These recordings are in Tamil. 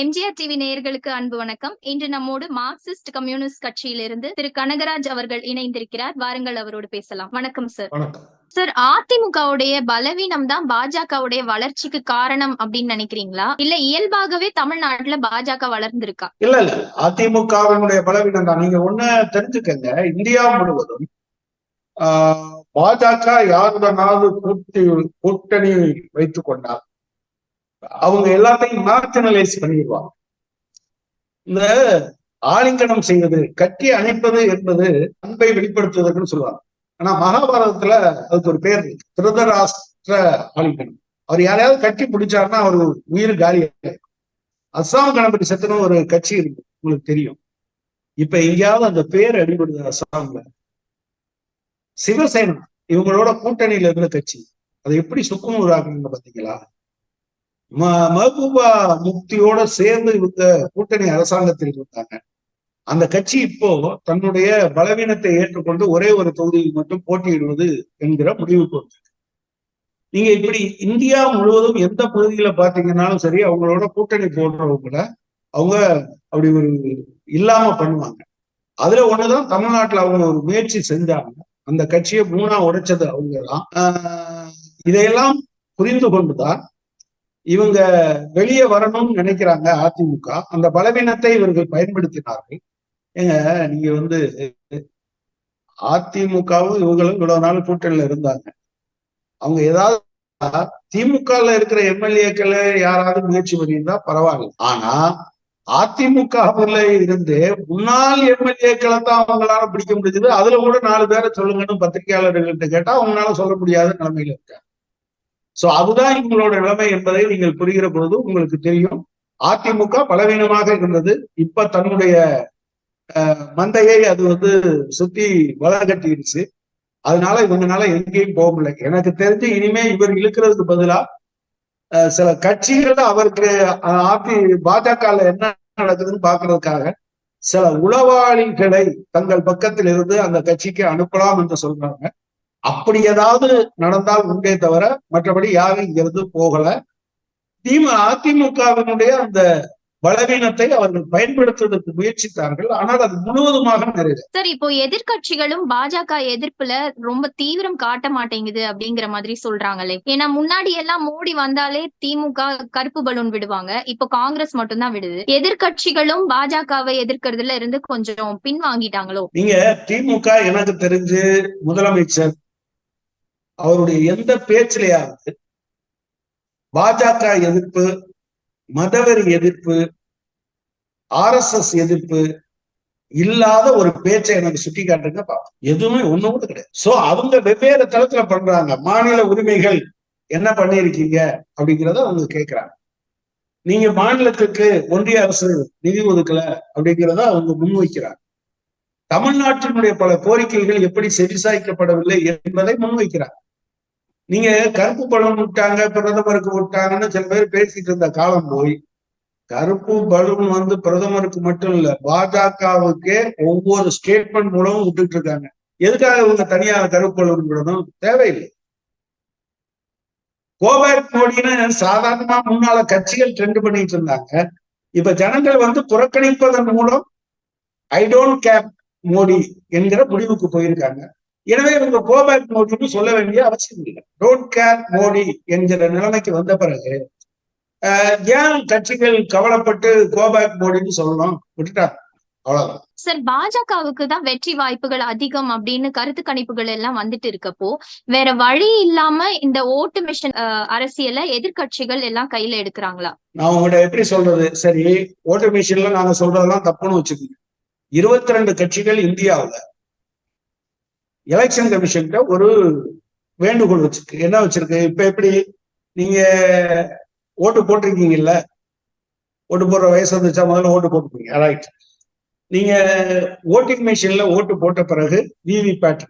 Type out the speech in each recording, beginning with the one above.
எம்ஜிஆர் டிவி நேயர்களுக்கு அன்பு வணக்கம். இன்று நம்மோடு மார்க்சிஸ்ட் கம்யூனிஸ்ட் கட்சியிலிருந்து திரு கனகராஜ் அவர்கள் இணைந்திருக்கிறார். வாருங்கள் அவரோடு பேசலாம். வணக்கம் சார் சார் அதிமுகவுடைய பலவீனம் தான் பாஜகவுடைய வளர்ச்சிக்கு காரணம் அப்படின்னு நினைக்கிறீங்களா? இல்ல இயல்பாகவே தமிழ்நாட்டுல பாஜக வளர்ந்திருக்கா? இல்ல இல்ல. அதிமுகவினுடைய பலவீனம் தான். நீங்க ஒண்ணு தெரிஞ்சுக்கங்க. இந்தியா முழுவதும் பாஜக யாருடனாவது கூட்டி கூட்டணி வைத்துக் கொண்டால் அவங்க எல்லாத்தையும் மார்ஜினலைஸ் பண்ணிடுவாங்க. இந்த ஆலிங்கனம் செய்வது கட்டி அணைப்பது என்பது அன்பை வெளிப்படுத்துவதற்குன்னு சொல்லுவாங்க. ஆனா மகாபாரதத்துல அதுக்கு ஒரு பேர் இருக்கு. திருதராஷ்டிர ஆலிங்கனம். அவர் யாரையாவது கட்டி பிடிச்சாருன்னா அவர் உயிர் காலி அஸ்ஸாம் கணபதி சத்துன்னு ஒரு கட்சி இருக்கு. உங்களுக்கு தெரியும். இப்ப எங்கேயாவது அந்த பேர் அடிபடுது அஸ்ஸாம்ல சிவசேனா இவங்களோட கூட்டணியில இருந்த கட்சி. அதை எப்படி சுக்குநூறாக்குங்க பாத்தீங்களா மஹபூபா முக்தியோட சேர்ந்து இவங்க கூட்டணி அரசாங்கத்தில் இருந்தாங்க. அந்த கட்சி இப்போ தன்னுடைய பலவீனத்தை ஏற்றுக்கொண்டு ஒரே ஒரு தொகுதியில் மட்டும் போட்டியிடுவது என்கிற முடிவுக்கு வந்தது நீங்க இப்படி இந்தியா முழுவதும் எந்த பகுதியில பாத்தீங்கன்னாலும் சரி அவங்களோட கூட்டணி போடுறவங்கள அவங்க அப்படி ஒரு இல்லாம பண்ணுவாங்க. அதுல ஒண்ணுதான் தமிழ்நாட்டுல அவங்க ஒரு முயற்சி செஞ்சாங்க. அந்த கட்சியை மூணா உடைச்சது அவங்கதான். ஆஹ் இதையெல்லாம் புரிந்து கொண்டுதான் இவங்க வெளியே வரணும்னு நினைக்கிறாங்க அதிமுக. அந்த பலவீனத்தை இவர்கள் பயன்படுத்தினார்கள். ஏங்க நீங்க வந்து அதிமுகவும் இவங்களும் இவ்வளவு நாள் கூட்டணியில இருந்தாங்க. அவங்க ஏதாவது திமுகல இருக்கிற எம்எல்ஏக்களை யாராவது முயற்சி பண்ணியிருந்தா பரவாயில்ல. ஆனா அதிமுகவில் இருந்து முன்னாள் எம்எல்ஏக்களை தான் அவங்களால பிடிக்க முடிஞ்சது. அதுல கூட நாலு பேரை சொல்லுங்கன்னு பத்திரிகையாளர்கள்ட்ட கேட்டா அவங்களால சொல்ல முடியாத நிலைமையில இருக்காங்க. சோ அதுதான் இவங்களோட நிலைமை என்பதை நீங்கள் புரிகிற பொழுது உங்களுக்கு தெரியும். அதிமுக பலவீனமாக இருந்தது. இப்ப தன்னுடைய அஹ், மந்தையை அது வந்து சுத்தி வளர்கட்டிடுச்சு அதனால இவங்கனால எங்கேயும் போக முடியல. எனக்கு தெரிஞ்சு இனிமே இவர் இழுக்கிறதுக்கு பதிலா அஹ், சில கட்சிகள் அவருக்கு அஹ், அதி பாஜக என்ன நடக்குதுன்னு பாக்குறதுக்காக சில உளவாளிகளை தங்கள் பக்கத்தில் இருந்து அந்த கட்சிக்கு அனுப்பலாம் என்று சொல்றாங்க. அப்படி ஏதாவது நடந்தால் உண்டே தவிர மற்றபடி யாரும் இங்கிருந்து போகல. திமு அதிமுகவினுடைய அந்த பலவீனத்தை அவர்கள் பயன்படுத்துவதற்கு முயற்சித்தார்கள். ஆனால் அது முழுவதுமாக நிறைவு சார் இப்போ எதிர்க்கட்சிகளும் பாஜக எதிர்ப்புல ரொம்ப தீவிரம் காட்ட மாட்டேங்குது அப்படிங்கிற மாதிரி சொல்றாங்களே. ஏன்னா முன்னாடி எல்லாம் மோடி வந்தாலே திமுக கருப்பு பலூன் விடுவாங்க. இப்போ காங்கிரஸ் மட்டும்தான் விடுது. எதிர்க்கட்சிகளும் பாஜகவை எதிர்க்கிறதுல இருந்து கொஞ்சம் பின்வாங்கிட்டாங்களோ? நீங்க திமுக எனக்கு தெரிஞ்சு முதலமைச்சர் அவருடைய எந்த பேச்சிலையாவது பாஜக எதிர்ப்பு மதவெறி எதிர்ப்பு ஆர்எஸ்எஸ் எதிர்ப்பு இல்லாத ஒரு பேச்சை எனக்கு சுட்டி காட்டுங்க எதுவுமே ஒண்ணு கூட கிடையாது. சோ அவங்க வெவ்வேறு தளத்துல பண்றாங்க. மாநில உரிமைகள் என்ன பண்ணிருக்கீங்க அப்படிங்கிறத அவங்க கேட்கிறாங்க நீங்க மாநிலத்துக்கு ஒன்றிய அரசு நிதி ஒதுக்கல அப்படிங்கிறத அவங்க முன்வைக்கிறாங்க. தமிழ்நாட்டினுடைய பல கோரிக்கைகள் எப்படி செவிசாய்க்கப்படவில்லை என்பதை முன்வைக்கிறாங்க. நீங்க கருப்பு பலூன் விட்டாங்க பிரதமருக்கு விட்டாங்கன்னு சில பேர் பேசிட்டு இருந்த காலம் போய் கருப்பு பலூன் வந்து பிரதமருக்கு மட்டும் இல்ல பாஜகவுக்கே ஒவ்வொரு ஸ்டேட்மெண்ட் மூலமும் விட்டுட்டு இருக்காங்க. எதுக்காக இவங்க தனியா கருப்பு பலூன் விடணும் தேவையில்லை. கோபேக் மோடின்னு சாதாரணமா முன்னால கட்சிகள் ட்ரெண்ட் பண்ணிட்டு இருந்தாங்க. இப்ப ஜனங்கள் வந்து புறக்கணிப்பதன் மூலம் ஐ டோன்ட் கேப் மோடி என்கிற முடிவுக்கு போயிருக்காங்க. எனவே இவங்க கோபேக் மோடின்னு சொல்ல வேண்டிய அவசியம் இல்லை. டோன்ட் கேர் மோடி என்கிற நிலைமைக்கு வந்த பிறகு ஏன் கட்சிகள் கவலைப்பட்டு கோபேக் மோடின்னு சொல்லணும்? விட்டுட்டாங்க. அவ்வளவுதான். சார் பாஜகவுக்கு தான் வெற்றி வாய்ப்புகள் அதிகம் அப்படின்னு கருத்து கணிப்புகள் எல்லாம் வந்துட்டு இருக்கப்போ வேற வழி இல்லாம இந்த ஓட்டு மிஷன் அரசியலை எதிர்க்கட்சிகள் எல்லாம் கையில எடுக்கிறாங்களா? நான் உங்கள்கிட்ட எப்படி சொல்றது? சரி ஓட்டு மிஷின்ல நாங்க சொல்றதெல்லாம் தப்புன்னு வச்சுக்கோங்க. இருபத்தி ரெண்டு கட்சிகள் இந்தியாவுல எலெக்ஷன் கமிஷன்கிட்ட ஒரு வேண்டுகோள் வச்சிருக்கு. என்ன வச்சிருக்கு? இப்ப எப்படி நீங்க ஓட்டு போட்டிருக்கீங்கல்ல? ஓட்டு போடுற வயசு வந்துச்சா முதல்ல ஓட்டு போட்டுப்பீங்க ரைட் நீங்க ஓட்டிங் மிஷின்ல ஓட்டு போட்ட பிறகு விவி பேட்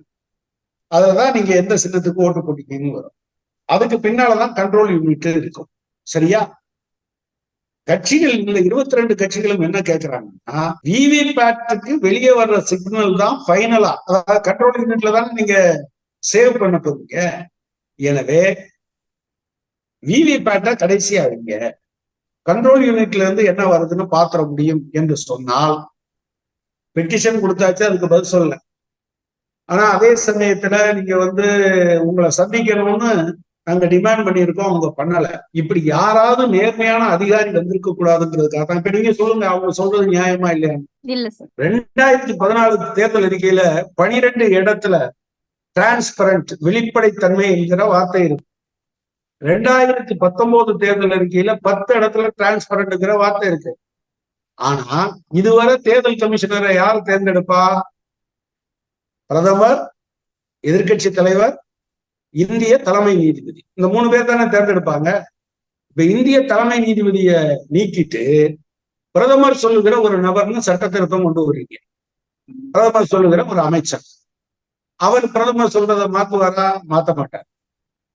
அதுலதான் நீங்க எந்த சின்னத்துக்கு ஓட்டு போட்டிருக்கீங்கன்னு வரும். அதுக்கு பின்னாலதான் கண்ட்ரோல் யூனிட் இருக்கும். சரியா? கட்சிகள் இந்த இருபத்தி ரெண்டு கட்சிகளும் என்ன கேட்கிறாங்கன்னா விவிபேட்டுக்கு வெளியே வர்ற சிக்னல் தான் ஃபைனலா அதாவது கண்ட்ரோல் யூனிட்ல தானே நீங்க சேவ் பண்ண போறீங்க. எனவே விவிபேட்டை கடைசியா வைங்க. கண்ட்ரோல் யூனிட்ல இருந்து என்ன வருதுன்னு பாத்திர முடியும் என்று சொன்னால் பெட்டிஷன் கொடுத்தாச்சு அதுக்கு பதில் சொல்லல. ஆனா அதே சமயத்துல நீங்க வந்து உங்களை சந்திக்கணும்னு நாங்க டிமாண்ட் பண்ணியிருக்கோம் அவங்க பண்ணல. இப்படி யாராவது நேர்மையான அதிகாரி வந்திருக்க கூடாதுங்கிறதுக்காக தான். இப்ப நீங்க சொல்லுங்க அவங்க சொல்றது நியாயமா இல்லையா? ரெண்டாயிரத்தி பதினாலு தேர்தல் அறிக்கையில பனிரெண்டு இடத்துல டிரான்ஸ்பரண்ட் வெளிப்படைத்தன்மை என்கிற வார்த்தை இருக்கு. ரெண்டாயிரத்தி பத்தொன்பது தேர்தல் அறிக்கையில பத்து இடத்துல டிரான்ஸ்பரண்ட்ங்கிற வார்த்தை இருக்கு. ஆனா இதுவரை தேர்தல் கமிஷனரை யார் தேர்ந்தெடுப்பா? பிரதமர் எதிர்க்கட்சி தலைவர் இந்திய தலைமை நீதிபதி. இந்த மூணு பேர் தானே தேர்ந்தெடுப்பாங்க. இப்ப இந்திய தலைமை நீதிபதியை நீக்கிட்டு பிரதமர் சொல்லுகிற ஒரு நபர்னு சட்ட திருத்தம் கொண்டு வர்றீங்க. பிரதமர் சொல்லுகிற ஒரு அமைச்சர். அவர் பிரதமர் சொல்றதை மாத்துவாரா? மாத்த மாட்டார்.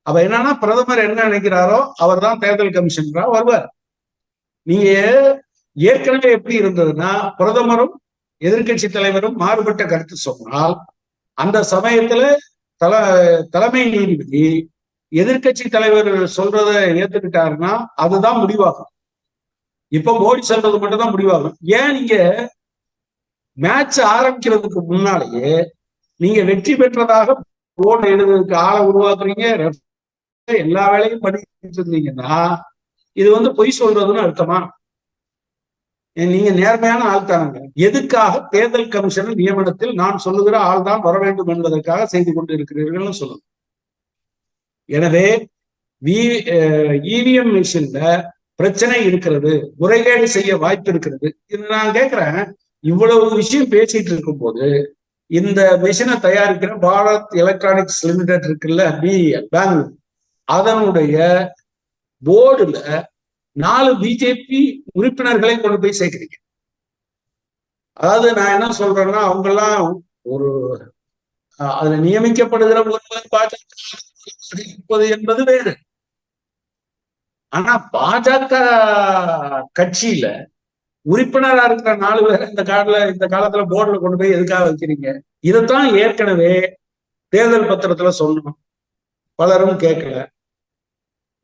அப்ப என்னன்னா பிரதமர் என்ன நினைக்கிறாரோ அவர் தான் தேர்தல் கமிஷனரா வருவார். நீங்க ஏற்கனவே எப்படி இருந்ததுன்னா பிரதமரும் எதிர்க்கட்சி தலைவரும் மாறுபட்ட கருத்து சொன்னால் அந்த சமயத்துல தல தலைமை நீதிபதி எதிர்க்கட்சி தலைவர் சொல்றத ஏத்துக்கிட்டாருன்னா அதுதான் முடிவாகும். இப்ப மோடி சொல்றது மட்டும் தான் முடிவாகும். ஏன் நீங்க மேட்ச் ஆரம்பிக்கிறதுக்கு முன்னாலேயே நீங்க வெற்றி பெற்றதாக போன் எழுதுறதுக்கு ஆளை உருவாக்குறீங்க எல்லா வேலையும் பண்ணிட்டு இருந்தீங்கன்னா இது வந்து பொய் சொல்றதுன்னு அர்த்தமா? நீங்க நேர்மையான ஆள் தானுங்க எதுக்காக தேர்தல் கமிஷனர் நியமனத்தில் நான் சொல்லுகிற ஆள் தான் வர வேண்டும் என்பதற்காக செய்து கொண்டு இருக்கிறீர்கள் சொல்லுங்க எனவே இவிஎம் மிஷின்ல பிரச்சனை இருக்கிறது முறைகேடு செய்ய வாய்ப்பு இருக்கிறது. இது நான் கேட்கிறேன் இவ்வளவு விஷயம் பேசிட்டு இருக்கும் போது இந்த மிஷினை தயாரிக்கிற பாரத் எலக்ட்ரானிக்ஸ் லிமிடெட் இருக்குல்ல பிஇஎல் பெங்களூர் அதனுடைய போர்டுல நாலு பிஜேபி உறுப்பினர்களை கொண்டு போய் சேர்க்கிறீங்க. அதாவது நான் என்ன சொல்றேன்னா அவங்க எல்லாம் ஒரு அதுல நியமிக்கப்படுகிற ஒருவர் பாஜக இருப்பது என்பது வேறு. ஆனா பாஜக கட்சியில உறுப்பினரா இருக்கிற நாலு பேர் இந்த காலத்துல இந்த காலத்துல போர்டுல கொண்டு போய் எதுக்காக வைக்கிறீங்க? இதைத்தான் ஏற்கனவே தேர்தல் பத்திரத்துல சொன்னோம். பலரும் கேட்கல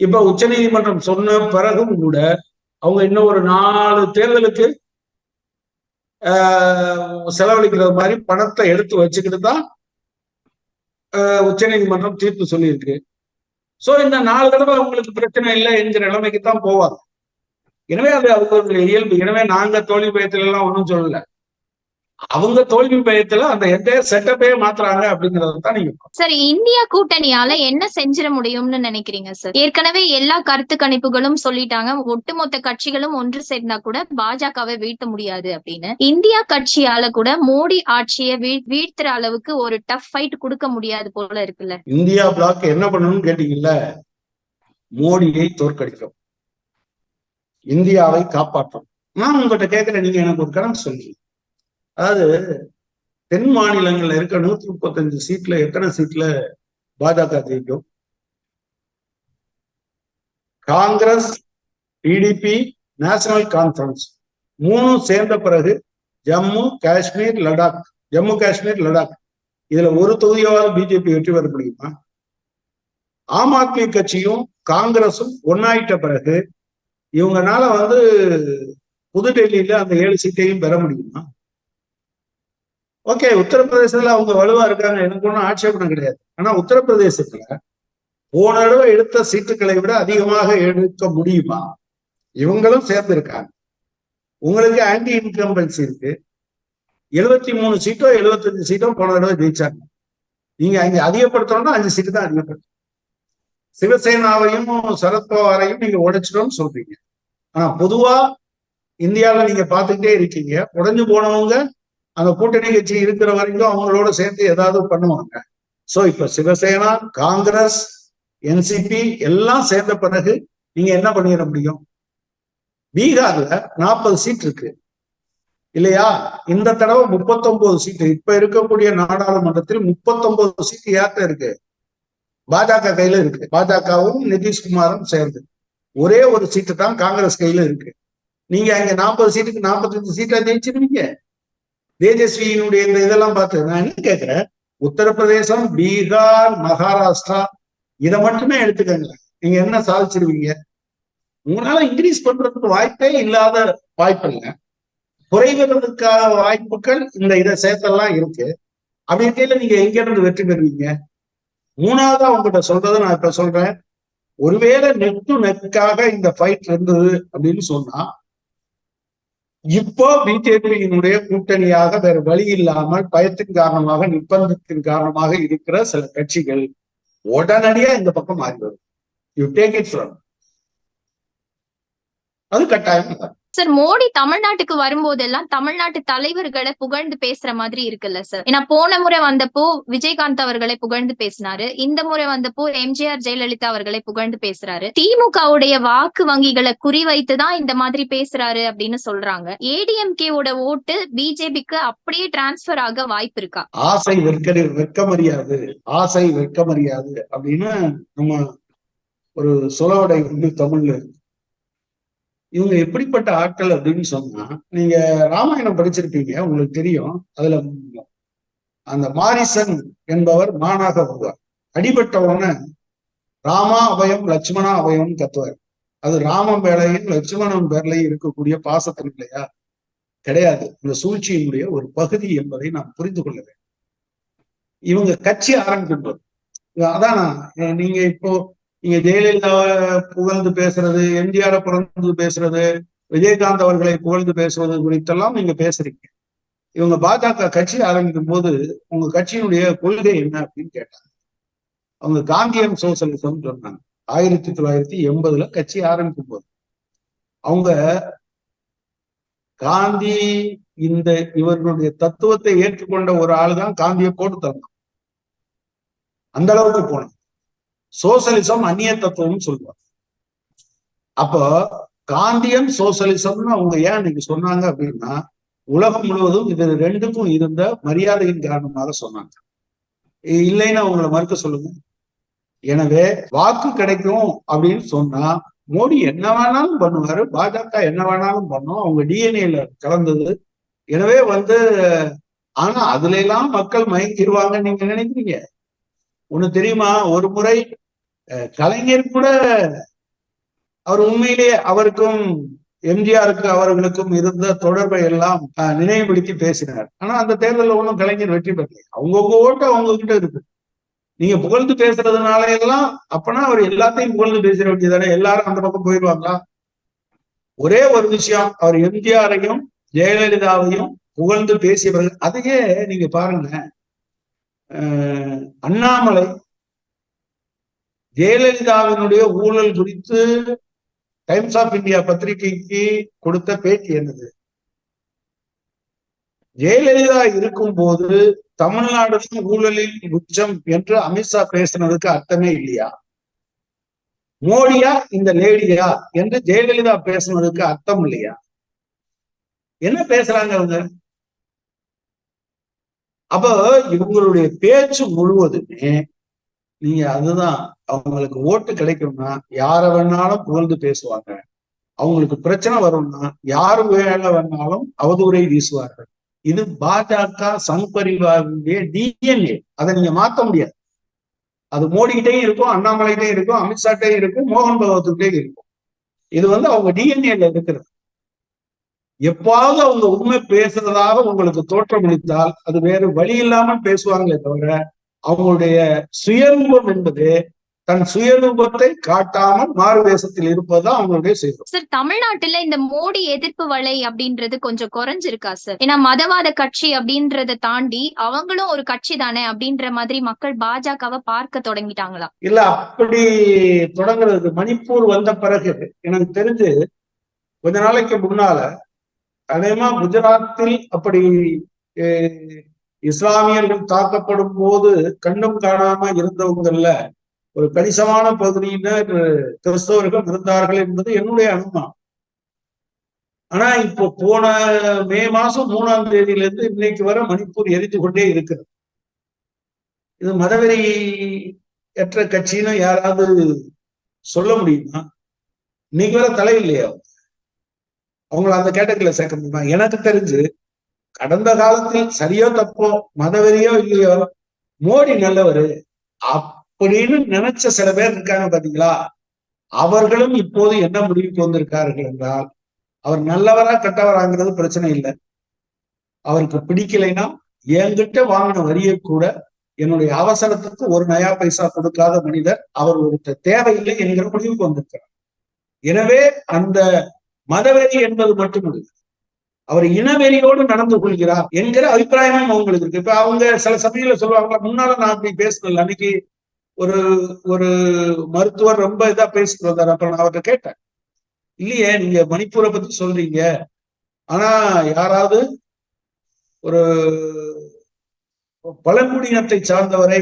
இப்ப உச்ச நீதிமன்றம் சொன்ன பிறகும் கூட அவங்க இன்னும் ஒரு நாலு தேர்தலுக்கு செலவழிக்கிறது மாதிரி பணத்தை எடுத்து வச்சுக்கிட்டு தான் உச்ச நீதிமன்றம் தீர்ப்பு சொல்லியிருக்கு. சோ இந்த நாலு தடவை அவங்களுக்கு பிரச்சனை இல்லை என்கிற நிலைமைக்கு தான் போவாங்க. எனவே அது அவங்களுடைய இயல்பு. எனவே நாங்க தோல்வி பயத்துல எல்லாம் ஒன்றும் சொல்லல. அவங்க தோல்வி பயத்துல அந்த எந்த செட்டப்பே மாத்துறாங்க அப்படிங்கறது தான் நீங்க சரி இந்தியா கூட்டணியால என்ன செஞ்சிட முடியும்னு நினைக்கிறீங்க சார் ஏற்கனவே எல்லா கருத்து கணிப்புகளும் சொல்லிட்டாங்க. ஒட்டுமொத்த கட்சிகளும் ஒன்று சேர்ந்தா கூட பாஜகவை வீழ்த்த முடியாது அப்படின்னு. இந்தியா கட்சியால கூட மோடி ஆட்சியை வீழ் வீழ்த்துற அளவுக்கு ஒரு டஃப் ஃபைட் கொடுக்க முடியாது போல இருக்குல்ல. இந்தியா பிளாக் என்ன பண்ணணும்னு கேட்டீங்கல்ல மோடியை தோற்கடிக்கும். இந்தியாவை காப்பாற்றும் நான் உங்ககிட்ட கேட்கிறேன் நீங்க எனக்கு ஒரு கணக்கு சொல்லுங்க. அதாவது தென் மாநிலங்கள்ல இருக்க நூத்தி முப்பத்தஞ்சு சீட்ல எத்தனை சீட்ல பாஜக ஜெயிக்கும்? காங்கிரஸ் டிடிபி நேஷனல் கான்ஃபரன்ஸ் மூணும் சேர்ந்த பிறகு ஜம்மு காஷ்மீர் லடாக். ஜம்மு காஷ்மீர் லடாக். இதுல ஒரு தொகுதியாவது பிஜேபி வெற்றி பெற முடியுமா? ஆம் ஆத்மி கட்சியும் காங்கிரஸும் ஒன்னாயிட்ட பிறகு இவங்கனால வந்து புதுடெல்லியில அந்த ஏழு சீட்டையும் பெற முடியுமா? ஓகே உத்தரப்பிரதேசத்துல அவங்க வலுவா இருக்காங்க எனக்கு ஒன்றும் ஆட்சேபணம் கிடையாது. ஆனா உத்தரப்பிரதேசத்துல போன தடவை எடுத்த சீட்டுகளை விட அதிகமாக எடுக்க முடியுமா? இவங்களும் சேர்ந்து இருக்காங்க உங்களுக்கு ஆன்டி இன்கம்பன்சி இருக்கு. எழுபத்தி மூணு சீட்டோ எழுபத்தஞ்சு சீட்டோ போன தடவை ஜெயிச்சாங்க. நீங்க அங்க அதிகப்படுத்தணும்னா அஞ்சு சீட்டு தான் அதிகப்படுத்தும் சிவசேனாவையும் சரத்பவாரையும் நீங்க உடைச்சிட்டோம்னு சொல்றீங்க. ஆனா பொதுவா இந்தியாவில நீங்க பாத்துக்கிட்டே இருக்கீங்க. உடஞ்சு போனவங்க அந்த கூட்டணி கட்சி இருக்கிற வரைக்கும் அவங்களோட சேர்ந்து ஏதாவது பண்ணுவாங்க. சோ இப்ப சிவசேனா காங்கிரஸ் என்சிபி எல்லாம் சேர்ந்த பிறகு நீங்க என்ன பண்ணிட முடியும்? பீகார்ல நாற்பது சீட் இருக்கு. இல்லையா? இந்த தடவை முப்பத்தொன்பது சீட்டு. இப்ப இருக்கக்கூடிய நாடாளுமன்றத்தில் முப்பத்தொன்பது சீட்டு யார்கிட்ட இருக்கு? பாஜக கையில இருக்கு. பாஜகவும் நிதிஷ்குமாரும் சேர்ந்து. ஒரே ஒரு சீட்டு தான் காங்கிரஸ் கையில இருக்கு. நீங்க அங்க நாற்பது சீட்டுக்கு நாற்பத்தஞ்சு சீட்டா ஜெயிச்சிருவீங்க. தேஜஸ்வியினுடைய இந்த இதெல்லாம் பார்த்து நான் என்ன கேட்கிறேன்? உத்தரப்பிரதேசம் பீகார் மகாராஷ்டிரா இதை மட்டுமே எடுத்துக்கங்க. நீங்க என்ன சாதிச்சிருவீங்க? உங்களால இன்க்ரீஸ் பண்றதுக்கு வாய்ப்பே இல்லாத வாய்ப்பு இல்லை. குறைவதற்கான வாய்ப்புகள் இந்த இதை சேர்த்தெல்லாம் இருக்கு. அப்படி இருக்கையில நீங்க எங்க இருந்து வெற்றி பெறுவீங்க? மூணாவதா உங்ககிட்ட சொல்றதை நான் இப்ப சொல்றேன். ஒருவேளை நெக் டு நெக்காக இந்த ஃபைட் இருந்தது அப்படின்னு சொன்னா இப்போ பிஜேபியினுடைய கூட்டணியாக வேற வழி இல்லாமல் பயத்தின் காரணமாக நிர்பந்தத்தின் காரணமாக இருக்கிற சில கட்சிகள் உடனடியா இந்த பக்கம் மாறி வரும். யூ டேக் இட் ஃப்ரம் அது கட்டாயம். சார் மோடி தமிழ்நாட்டுக்கு வரும்போதெல்லாம் தமிழ்நாட்டு தலைவர்களை புகழ்ந்து பேசுற மாதிரி இருக்குல்ல சார். ஏன்னா போன முறை வந்தப்போ விஜயகாந்த் அவர்களை புகழ்ந்து பேசினாரு. இந்த முறை வந்தப்போ எம்ஜிஆர் ஜெயலலிதா அவர்களை புகழ்ந்து பேசுறாரு. திமுகவுடைய வாக்கு வங்கிகளை குறிவைத்துதான் இந்த மாதிரி பேசுறாரு அப்படின்னு சொல்றாங்க. ஏடிஎம்கேவோட ஓட்டு பிஜேபிக்கு அப்படியே டிரான்ஸ்பர் ஆக வாய்ப்பு இருக்கா? ஆசை வெட்க வெட்கமறியாது ஆசை வெட்கமறியாது அப்படின்னு நம்ம ஒரு சொலவடை வந்து தமிழ்ல இருக்கு இவங்க எப்படிப்பட்ட ஆட்கள் அப்படின்னு சொன்னா நீங்க ராமாயணம் படிச்சிருப்பீங்க உங்களுக்கு தெரியும். அதுல அந்த மாரிசன் என்பவர் மானாக வருவார். அடிபட்ட உடனே ராமா அபயம் லட்சுமணா அபயம் கத்துவார். அது ராமன் வேலையும் லட்சுமணன் பேர்லையும் இருக்கக்கூடிய பாசத்தின் இல்லையா? கிடையாது. இந்த சூழ்ச்சியினுடைய ஒரு பகுதி என்பதை நாம் புரிந்து கொள்ள வேண்டும். இவங்க கட்சி ஆரம்பிக்கின்றது அதான் நீங்க இப்போ நீங்க ஜெயலலிதா புகழ்ந்து பேசுறது எம்ஜிஆரை புகழ்ந்து பேசுறது விஜயகாந்த் அவர்களை புகழ்ந்து பேசுவது குறித்தெல்லாம் நீங்க பேசுறீங்க. இவங்க பாஜக கட்சி ஆரம்பிக்கும் போது உங்க கட்சியினுடைய கொள்கை என்ன அப்படின்னு கேட்டாங்க. அவங்க காந்தியம் சோசலிசம் சொன்னாங்க. ஆயிரத்தி தொள்ளாயிரத்தி எண்பதுல கட்சி ஆரம்பிக்கும் போது. அவங்க காந்தி இந்த இவர்களுடைய தத்துவத்தை ஏற்றுக்கொண்ட ஒரு ஆள் தான் காந்தியை போட்டு தரணும். அந்த அளவுக்கு போனோம் சோசலிசம் அந்நிய தத்துவம் சொல்லுவாங்க. அப்போ காந்தியன் சோசலிசம்னு அவங்க ஏன் இன்னைக்கு சொன்னாங்க அப்படின்னா உலகம் முழுவதும் இது ரெண்டுக்கும் இருந்த மரியாதையின் காரணமாக சொன்னாங்க. இல்லைன்னு அவங்களை மறுக்க சொல்லுங்க. எனவே வாக்கு கிடைக்கும் அப்படின்னு சொன்னா மோடி என்ன வேணாலும் பண்ணுவாரு பாஜக என்ன வேணாலும் பண்ணும் அவங்க டிஎன்ஏல கலந்தது. எனவே வந்து ஆனா அதுல எல்லாம் மக்கள் மயங்கிடுவாங்க நீங்க நினைக்கிறீங்க. ஒண்ணு தெரியுமா? ஒரு முறை கலைஞர் கூட அவர் உண்மையிலேயே அவருக்கும் எம்ஜிஆருக்கு அவர்களுக்கும் இருந்த தொடர்பை எல்லாம் நினைவுபடுத்தி பேசினார். ஆனா அந்த தேர்தலில் ஒன்றும் கலைஞர் வெற்றி பெறல. அவங்கவுங்க ஓட்டு அவங்க கிட்ட இருக்கு. நீங்க புகழ்ந்து பேசுறதுனால எல்லாம் அப்பனா அவர் எல்லாத்தையும் புகழ்ந்து பேச வேண்டியதானே? எல்லாரும் அந்த பக்கம் போயிடுவாங்களா? ஒரே ஒரு விஷயம் அவர் எம்ஜிஆரையும் ஜெயலலிதாவையும் புகழ்ந்து பேசியவர்கள் அதையே நீங்க பாருங்க அண்ணாமலை ஜெயலலிதாவினுடைய ஊழல் குறித்து டைம்ஸ் ஆஃப் இந்தியா பத்திரிகைக்கு கொடுத்த பேட்டி என்னது? ஜெயலலிதா இருக்கும் போது தமிழ்நாடு ஊழலின் உச்சம் என்று அமித்ஷா பேசினதுக்கு அர்த்தமே இல்லையா? மோடியா? இந்த லேடியா? என்று ஜெயலலிதா பேசுனதுக்கு அர்த்தம் இல்லையா? என்ன பேசுறாங்க அவங்க அப்ப இவங்களுடைய பேச்சு முழுவதுமே நீங்க அதுதான் அவங்களுக்கு ஓட்டு கிடைக்கும்னா யார வேணாலும் புகழ்ந்து பேசுவாங்க. அவங்களுக்கு பிரச்சனை வரும்னா யாரு வேலை வேணாலும் அவதூறை வீசுவார்கள். இது பாஜக சங் பரிவாருடைய டிஎன்ஏ அதை நீங்க மாத்த முடியாது. அது மோடிக்கிட்டையும் இருக்கும் அண்ணாமலைகிட்டையும் இருக்கும் அமித்ஷாட்டையும் இருக்கும் மோகன் பகவத்துக்கிட்டையும் இருக்கும். இது வந்து அவங்க டிஎன்ஏல இருக்கிறது. எப்பாவது அவங்க உண்மை பேசுறதாக உங்களுக்கு தோற்றமளித்தால் அது வேறு வழி இல்லாமல் பேசுவாங்களே தவிர அவங்களுடைய சுயரூபம் என்பது தன் சுயரூபத்தை காட்டாமல் மாறு வேஷத்தில் இருப்பதுதான் அவங்களுடைய செய்தி சார் தமிழ்நாட்டுல இந்த மோடி எதிர்ப்பு வலை அப்படின்றது கொஞ்சம் குறைஞ்சிருக்கா சார் ஏன்னா மதவாத கட்சி அப்படின்றத தாண்டி அவங்களும் ஒரு கட்சி தானே அப்படின்ற மாதிரி மக்கள் பாஜகவை பார்க்க தொடங்கிட்டாங்களா? இல்ல அப்படி தொடங்குறது மணிப்பூர் வந்த பிறகு. எனக்கு தெரிஞ்சு கொஞ்ச நாளைக்கு முன்னால அதேமா குஜராத்தில் அப்படி இஸ்லாமியர்கள் தாக்கப்படும் போது கண்ணும் காணாம இருந்தவங்கல்ல ஒரு கணிசமான பகுதியினர் கிறிஸ்தவர்கள் இருந்தார்கள் என்பது என்னுடைய அனுமானம். ஆனா இப்போ போன மே மாசம் மூணாம் தேதியிலிருந்து இன்னைக்கு வர மணிப்பூர் எரிந்து கொண்டே இருக்கிறது. இது மதவெறி எற்ற கட்சின்னு யாராவது சொல்ல முடியுமா? இன்னைக்கு வர தலை இல்லையா அவங்கள அந்த கேட்டகரியில சேர்க்க முடியுமா? எனக்கு தெரிஞ்சு கடந்த காலத்தில் சரியோ தப்போ மதவெறியோ இல்லையோ மோடி நல்லவரு அப்படின்னு நினைச்ச சில பேர் இருக்காங்க பாத்தீங்களா? அவர்களும் இப்போது என்ன முடிவுக்கு வந்திருக்கார்கள் என்றால் அவர் நல்லவரா கெட்டவராங்கிறது பிரச்சனை இல்லை. அவருக்கு பிடிக்கலைன்னா என்கிட்ட வாங்கின வரியை கூட என்னுடைய அவசரத்துக்கு ஒரு நயா பைசா கொடுக்காத மனிதர் அவர் ஒருத்தர் தேவையில்லை என்கிற முடிவுக்கு வந்திருக்கிறார். எனவே அந்த மதவெறி என்பது மட்டுமில்லை. அவர் இனவெறியோடு நடந்து கொள்கிறார் என்கிற அபிப்பிராயமும் அவங்களுக்கு இருக்கு. இப்ப அவங்க சில சமயங்கள சொல்லுவாங்களா முன்னால நான் அப்படி பேசல அன்னைக்கு ஒரு ஒரு மருத்துவர் ரொம்ப இதா பேசிட்டு வந்தார். அப்ப நான் அவர்கிட்ட கேட்டேன். இல்லையே நீங்க மணிப்பூரை பத்தி சொல்றீங்க. ஆனா யாராவது ஒரு பழங்குடியினத்தை சார்ந்தவரை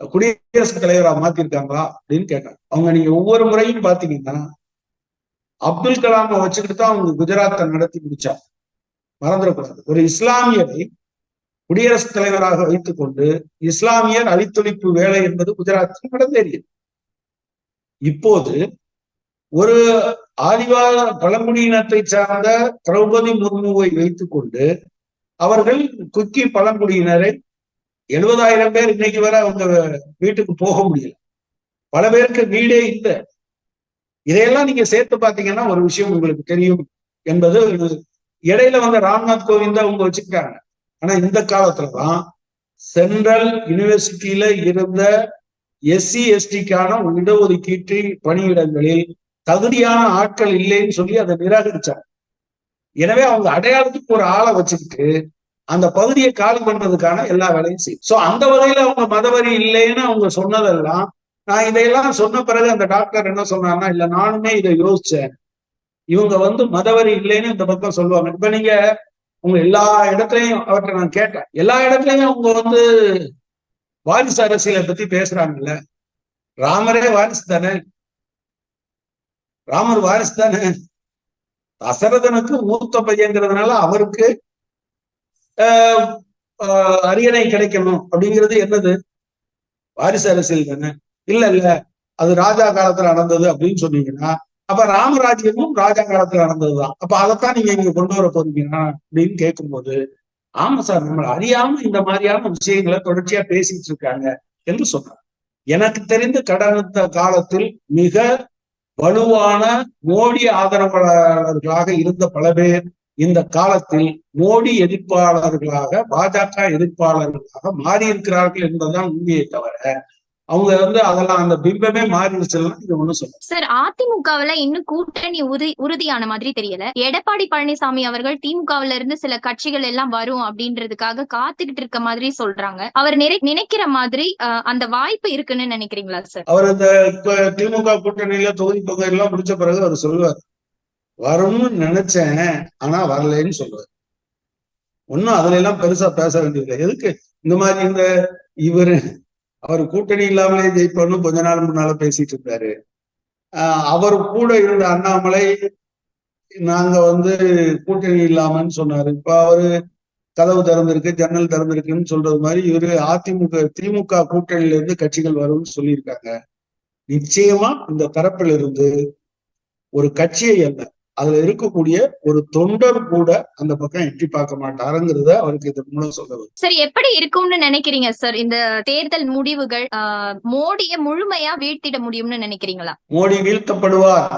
குடியரசுத் தலைவரா மாத்திருக்காங்களா? அப்படின்னு கேட்டாங்க அவங்க நீங்க ஒவ்வொரு முறையும் பாத்தீங்கன்னா அப்துல் கலாமை வச்சுக்கிட்டு தான் அவங்க குஜராத்தை நடத்தி முடிச்சார் மறந்துடக்கூடாது. ஒரு இஸ்லாமியரை குடியரசுத் தலைவராக வைத்துக் கொண்டு இஸ்லாமியர் அழித்தொழிப்பு வேலை என்பது குஜராத்தில் நடந்தேறியது. இப்போது ஒரு ஆதிவாத பழங்குடியினத்தை சார்ந்த திரௌபதி முர்முவை வைத்துக் கொண்டு அவர்கள் குக்கி பழங்குடியினரை எழுபதாயிரம் பேர் இன்னைக்கு வரை அவங்க வீட்டுக்கு போக முடியல. பல பேருக்கு வீடே இல்லை. இதையெல்லாம் நீங்க சேர்த்து பாத்தீங்கன்னா ஒரு விஷயம் உங்களுக்கு தெரியும் என்பது இடையில வந்த ராம்நாத் கோவிந்தா அவங்க வச்சுக்கிட்டாங்க ஆனா இந்த காலத்துலதான் சென்ட்ரல் யூனிவர்சிட்டியில இருந்த எஸ்சி எஸ்டிக்கான இடஒதுக்கீட்டு பணியிடங்களில் தகுதியான ஆட்கள் இல்லைன்னு சொல்லி அதை நிராகரிச்சாங்க. எனவே அவங்க அடையாளத்துக்கு ஒரு ஆளை வச்சுக்கிட்டு அந்த பகுதியை காலி பண்றதுக்கான எல்லா வேலையும் செய்யும் சோ அந்த வகையில அவங்க மதவரி இல்லைன்னு அவங்க சொன்னதெல்லாம் நான் இதையெல்லாம் சொன்ன பிறகு அந்த டாக்டர் என்ன சொன்னார்னா இல்ல நானுமே இதை யோசிச்சேன். இவங்க வந்து மதவரி இல்லைன்னு இந்த பக்கம் சொல்லுவாங்க. இப்ப நீங்க உங்க எல்லா இடத்துலயும் அவற்றை நான் கேட்டேன். எல்லா இடத்துலயுமே அவங்க வந்து வாரிசு அரசியலை பத்தி பேசுறாங்கல்ல. ராமரே வாரிசு தானே? ராமர் வாரிசு தானே? தசரதனுக்கு மூத்த பையங்கிறதுனால அவருக்கு அரியணை கிடைக்கணும். அப்படிங்கிறது என்னது? வாரிசு அரசியல் தானே? இல்ல இல்ல. அது ராஜா காலத்துல நடந்தது அப்படின்னு சொன்னீங்கன்னா அப்ப ராமராஜ்யமும் ராஜா காலத்துல நடந்ததுதான். அப்ப அதைத்தான் நீங்க இங்க கொண்டு வர போறீங்கன்னா அப்படின்னு கேட்கும்போது ஆமா சார் நம்ம அறியாம இந்த மாதிரியான விஷயங்களை தொடர்ச்சியா பேசிட்டு இருக்காங்க என்று சொன்னார். எனக்கு தெரிந்து கடந்த காலத்தில் மிக வலுவான மோடி ஆதரவாளர்களாக இருந்த பல பேர் இந்த காலத்தில் மோடி எதிர்ப்பாளர்களாக பாஜக எதிர்ப்பாளர்களாக மாறி இருக்கிறார்கள் என்பதுதான் உண்மையை தவிர அவங்க வந்து அதெல்லாம் அந்த பிம்பமே மாறிடுச்சுலாம் இது ஒண்ணு சொல்ல சார் அதிமுகவுல இன்னும் கூட்டணி உறுதி உறுதியான மாதிரி தெரியல. எடப்பாடி பழனிசாமி அவர்கள் திமுகவுல இருந்து சில கட்சிகள் எல்லாம் வரும் அப்படின்றதுக்காக காத்துக்கிட்டு இருக்க மாதிரி சொல்றாங்க. அவர் நினை நினைக்கிற மாதிரி அந்த வாய்ப்பு இருக்குன்னு நினைக்கிறீங்களா சார்? அவர் இந்த திமுக கூட்டணியில தொகுதி பங்கு எல்லாம் முடிச்ச பிறகு அவர் சொல்லுவார். வரும்னு நினைச்சேன் ஆனா வரலன்னு சொல்லுவார் ஒன்னும் அதுல எல்லாம் பெருசா பேச வேண்டியதில்லை. எதுக்கு இந்த மாதிரி இந்த இவரு அவர் கூட்டணி இல்லாமலே ஜெயிப்பார்னு கொஞ்ச நாள் முன்னால பேசிட்டு இருந்தாரு. அவர் கூட இருந்த அண்ணாமலை நாங்க வந்து கூட்டணி இல்லாமன்னு சொன்னாரு. இப்ப அவரு கதவு திறந்திருக்கு ஜன்னல் திறந்திருக்குன்னு சொல்றது மாதிரி இவரு அதிமுக திமுக கூட்டணியில இருந்து கட்சிகள் வரும்னு சொல்லியிருக்காங்க. நிச்சயமா இந்த தரப்பில் இருந்து ஒரு கட்சியை அல்ல அதுல இருக்கக்கூடிய ஒரு தொண்டர் கூட அந்த பக்கம் எட்டி பார்க்க மாட்டாருங்கிறத அவருக்கு இது மூலம் சொல்ல சார் எப்படி இருக்கும்னு நினைக்கிறீங்க சார் இந்த தேர்தல் முடிவுகள் மோடிய முழுமையா வீழ்த்திட முடியும்னு நினைக்கிறீங்களா? மோடி வீழ்த்தப்படுவார்.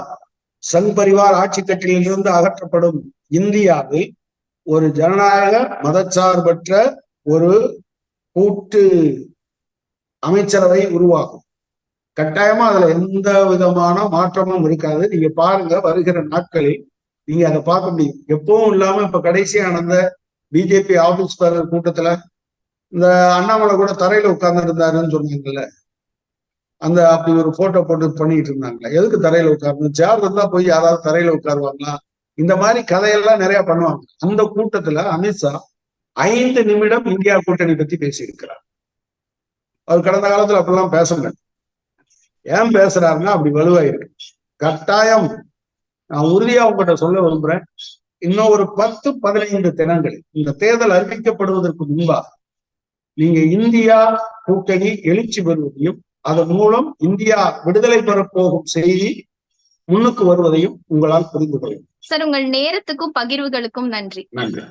சங் பரிவார் ஆட்சி கட்டிலிருந்து அகற்றப்படும் இந்தியாவில் ஒரு ஜனநாயக மதச்சார்பற்ற ஒரு கூட்டு அமைச்சரவை உருவாகும். கட்டாயமா அதுல எந்த விதமான மாற்றமும் இருக்காது. நீங்க பாருங்க வருகிற நாட்களில் நீங்க அதை பார்க்க முடியும். எப்பவும் இல்லாம இப்ப கடைசியா நடந்த பிஜேபி ஆபீஸ் கூட்டத்துல இந்த அண்ணாமலை கூட தரையில உட்கார்ந்து இருந்தாருன்னு சொன்னாங்கல்ல. அந்த அப்படி ஒரு போட்டோ போட்டு பண்ணிட்டு இருந்தாங்களே. எதுக்கு தரையில உட்கார்ந்து ஜார் இருந்தா போய் யாராவது தரையில உட்காருவாங்களா? இந்த மாதிரி கதையெல்லாம் நிறைய பண்ணுவாங்க. அந்த கூட்டத்துல அமித்ஷா ஐந்து நிமிடம் இந்தியா கூட்டணி பத்தி பேசியிருக்கிறார். அவர் கடந்த காலத்துல அப்படிலாம் பேச முடியாது ஏன் பேசுறாருன்னா அப்படி வலுவாயிருக்கு. கட்டாயம் நான் உறுதியா உங்ககிட்ட சொல்ல விரும்புறேன். இன்னும் ஒரு பத்து பதினைந்து தினங்கள் இந்த தேர்தல் அறிவிக்கப்படுவதற்கு முன்பாக நீங்க இந்தியா கூட்டணி எழுச்சி பெறுவதையும் அதன் மூலம் இந்தியா விடுதலை பெறப்போகும் செய்தி முன்னுக்கு வருவதையும் உங்களால் புரிந்து கொள்ளும் சார் உங்கள் நேரத்துக்கும் பகிர்வுகளுக்கும் நன்றி நன்றி.